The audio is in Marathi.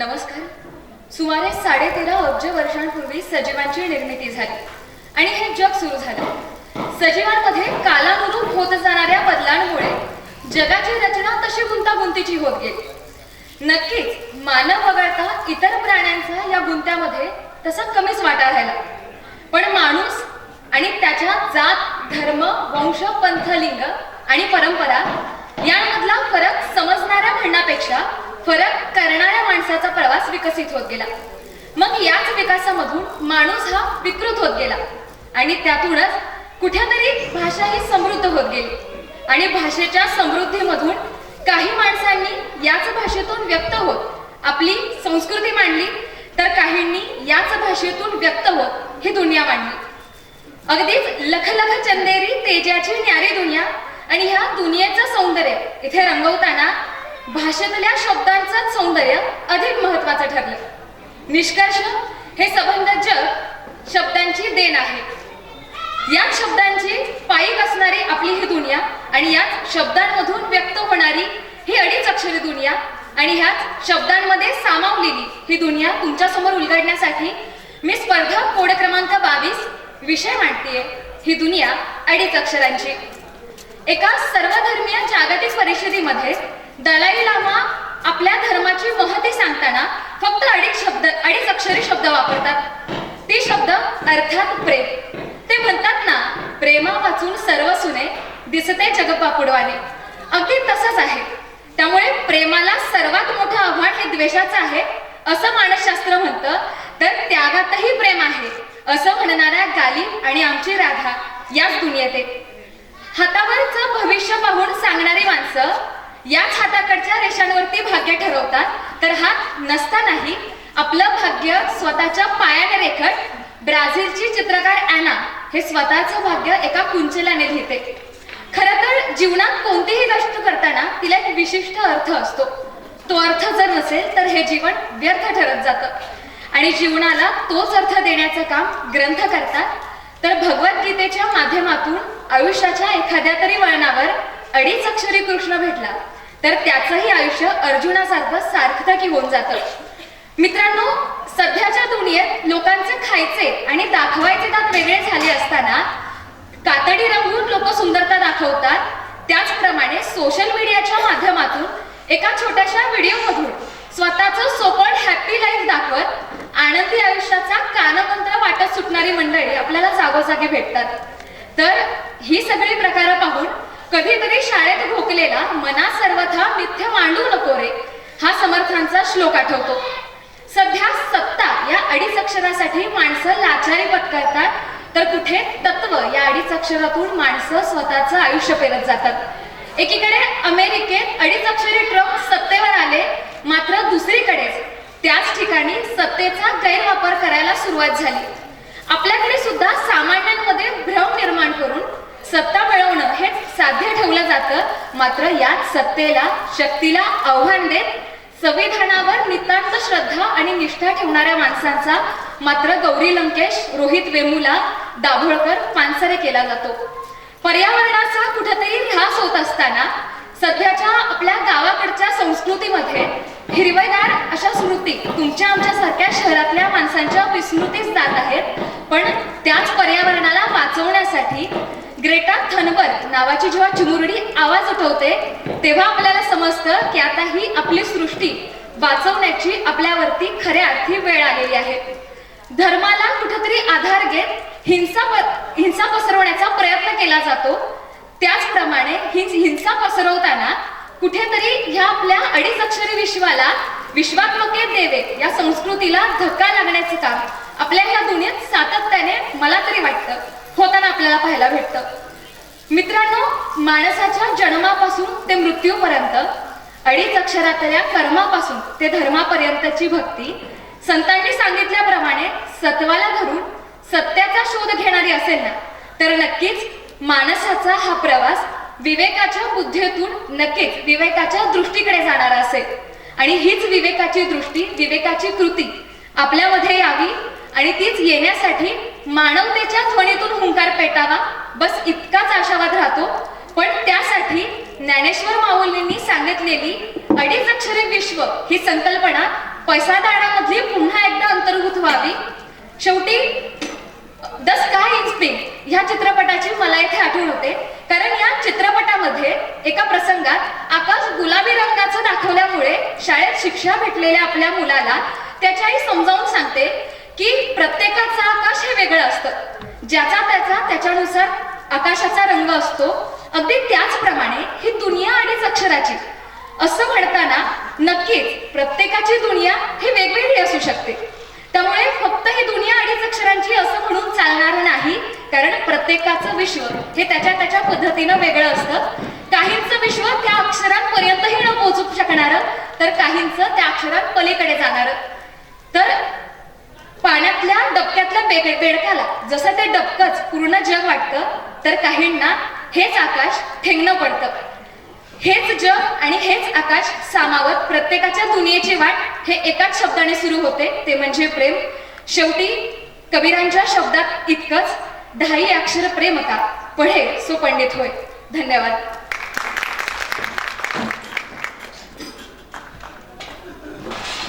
नमस्कार. सुमारे साडेतेरा अब्ज वर्षांपूर्वी सजीवांची निर्मिती झाली आणि हे जग सुरू झालं. सजीवांमध्ये कालानुरूप होत जाणाऱ्या बदलांमुळे जगाची रचना तशी गुंतागुंतीची होत गेली. नक्कीच मानव वगळता इतर प्राण्यांचा या गुंत्यामध्ये तसा कमीच वाटा राहिला. पण माणूस आणि त्याच्या जात धर्म वंश पंथ लिंग आणि परंपरा यांमधला फरक समजणाऱ्या म्हणण्यापेक्षा फरक करणाऱ्या माणसाचा प्रवास विकसित होत गेला. मग याच विकासामधून माणूस हा विकृत होत गेला. आणि त्यातूनच कुठेतरी भाषा ही समृद्ध होत गेली. आणि भाषेच्या समृद्धीमधून काही माणसांनी याच भाषेतून व्यक्त होत आपली संस्कृती मांडली तर काहींनी याच भाषेतून व्यक्त होत ही दुनिया मांडली. अगदीच लखलख चंदेरी तेजाची न्यारी दुनिया आणि ह्या दुनियेचं सौंदर्य इथे रंगवताना भाषेतल्या शब्दांचं सौंदर्य अधिक महत्वाचं ठरलं. निष्कर्ष हे सबंध जग शब्दांची देण आहे. याच शब्दांची पायी असणारी आपली ही दुनिया आणि याच शब्दांमधून व्यक्त होणारी ही अडीच अक्षरी दुनिया आणि ह्याच शब्दांमध्ये सामावलेली ही दुनिया तुमच्यासमोर उलगडण्यासाठी मी स्पर्धा कोड क्रमांक बावीस विषय मांडतीये. ही दुनिया अडीच अक्षरांची. एका सर्वधर्मीय जागतिक परिषदेमध्ये दलाई लामा आपल्या धर्माची महती सांगताना फक्त अडीच शब्द अडीच अक्षरी शब्द वापरतात. ते शब्द अर्थात प्रेम. ते म्हणतात ना प्रेमा वाचून सर्व सुने दिसते जगपापुडवाने. अगदी तसंच आहे. त्यामुळे प्रेमाला सर्वात मोठं आव्हान हे द्वेषाचं आहे असं मानसशास्त्र म्हणतं. तर त्यागातही प्रेम आहे असं म्हणणाऱ्या गाली आणि आमची राधा याच दुनियेत हातावरचं भविष्य पाहून सांगणारी माणसं याच हाताकडच्या रेषांवरती भाग्य ठरवतात. तर हात नसतानाही आपलं भाग्य स्वतःच्या पायाने रेखत ब्राझीलची चित्रकार अॅना हे स्वतःचं भाग्य एका कुंचल्याने लिहिते. खर तर जीवनात कोणतीही गोष्ट करताना तिला एक विशिष्ट अर्थ असतो. तो अर्थ जर नसेल तर हे जीवन व्यर्थ ठरत जातं. आणि जीवनाला तोच अर्थ देण्याचं काम ग्रंथ करतात. तर भगवद्गीतेच्या माध्यमातून आयुष्याच्या एखाद्या तरी वळणावर अडीच अक्षरी कृष्ण भेटला तर त्याचंही आयुष्य अर्जुनासारखं सार्थकी होऊन जातं. मित्रांनो सध्याच्या दुनियेत लोकांचे खायचे आणि दाखवायचे दात वेगळे झाले असताना कातडी रंगून लोक सुंदरता दाखवतात. त्याचप्रमाणे सोशल मीडियाच्या माध्यमातून एका छोट्याशा व्हिडिओमधून स्वतःचं सोकॉल्ड हॅपी लाईफ दाखवत आनंदी आयुष्याचा कानमंत्र वाटत सुटणारी मंडळी आपल्याला जागोजागी भेटतात. तर ही सगळी प्रकार पाहून कधीतरी शाळेत भोकलेला मना सर्वथा मिथ्य मांडू नको रे. हा समर्थांचा श्लोक आठवतो. सध्या सत्ता या अडीच अक्षरासाठी माणसं लाचारी पत्करतात तर कुठे तत्व या अडीच अक्षरातून माणसं स्वतःचं आयुष्य पेरत जातात. एकीकडे अमेरिकेत अडीच अक्षरी ट्रम्प सत्तेवर आले मात्र दुसरीकडेच त्याच ठिकाणी सत्तेचा गैरवापर करायला सुरुवात झाली. आपल्याकडे सुद्धा सामान्यांमध्ये भ्रम निर्माण करून सत्ता साध्य ठेवलं जातं. मात्र याच सत्तेला शक्तीला आव्हान देत संविधानावर नितांत श्रद्धा आणि निष्ठा ठेवणाऱ्या माणसांचा मात्र गौरी लंकेश रोहित वेमुला दाभोळकर पानसरे केला जातो. पर्यावरणाचा कुठेतरी ह्रास होत असताना सध्याच्या आपल्या गावाकडच्या संस्कृतीमध्ये हिरवेगार अशा स्मृती तुमच्या आमच्या सारख्या शहरातल्या माणसांच्या विस्मृतीच जात आहेत. पण त्याच पर्यावरणाला वाचवण्यासाठी ग्रेटा थनबर्ग नावाची जेव्हा चिमुरडी आवाज उठवते तेव्हा आपल्याला समजतं की आता ही आपली सृष्टी वाचवण्याची आपल्यावरती खऱ्या अर्थी वेळ आलेली आहे. धर्माला कुठेतरी आधार घेत हिंसा हिंसा पसरवण्याचा प्रयत्न केला जातो. त्याचप्रमाणे ही हिंसा पसरवताना कुठेतरी ह्या आपल्या अडीच अक्षरी विश्वाला विश्वात्मके देवे या संस्कृतीला धक्का लागण्याचे काम आपल्या ह्या दुनियेत सातत्याने मला तरी वाटतं. होताना आपल्याला पाहायला भेटतं. मित्रांनो माणसाच्या जन्मापासून ते मृत्यूपर्यंत अडीच अक्षरातल्या कर्मापासून ते धर्मापर्यंतची भक्ती संतांनी सांगितल्याप्रमाणे सत्वाला धरून सत्याचा शोध घेणारी असेल ना तर नक्कीच माणसाचा हा प्रवास विवेकाच्या बुद्धीतून नक्कीच विवेकाच्या दृष्टीकडे जाणारा असेल. आणि हीच विवेकाची दृष्टी विवेकाची कृती आपल्यामध्ये यावी आणि तीच येण्यासाठी मानवतेच्या ध्वनीतून हुंकार पेटावा. बस इतकाच आशावाद राहतो. पण त्यासाठी ज्ञानेश्वर माऊलींनी सांगितलेली अडीच अक्षरे विश्व ही संकल्पना पैसा दाण्यामधली पुन्हा एकदा अंतर्भूत व्हावी. शेवटी द स्काय इज पिंक ह्या चित्रपटाची मला इथे आठवण होते. कारण या चित्रपटामध्ये एका प्रसंगात आकाश गुलाबी रंगाचं दाखवल्यामुळे शाळेत शिक्षा भेटलेल्या आपल्या मुलाला त्याच्याही समजावून सांगते. की प्रत्येकाचं आकाश हे वेगळं असतं. ज्याचा त्याचा त्याच्यानुसार आकाशाचा रंग असतो अगदी त्याचप्रमाणे ही दुनिया अडीच अक्षराची. असं म्हणताना नक्कीच प्रत्येकाची दुनिया ही वेगवेगळी असू शकते. त्यामुळे फक्त ही दुनिया अडीच अक्षरांची असं म्हणून चालणार नाही कारण प्रत्येकाचं विश्व हे त्याच्या त्याच्या पद्धतीनं वेगळं असतं. काहींचं विश्व त्या अक्षरांपर्यंतही न पोहोचू शकणार तर काहींचं त्या अक्षरात पलीकडे जाणार. तर पाण्यातल्या डबक्यातल्या बेड बेडकाला. जसं ते डबकच पूर्ण जग वाटतं तर काहींना हेच आकाश ठेंगणं पडतं. हेच जग आणि हेच आकाश सामावत प्रत्येकाच्या दुनियेची वाट हे एकाच शब्दाने सुरू होते ते म्हणजे प्रेम. शेवटी कबीरांच्या शब्दात इतकंच ढाई अक्षर प्रेम का? पढे सो पंडित होय. धन्यवाद.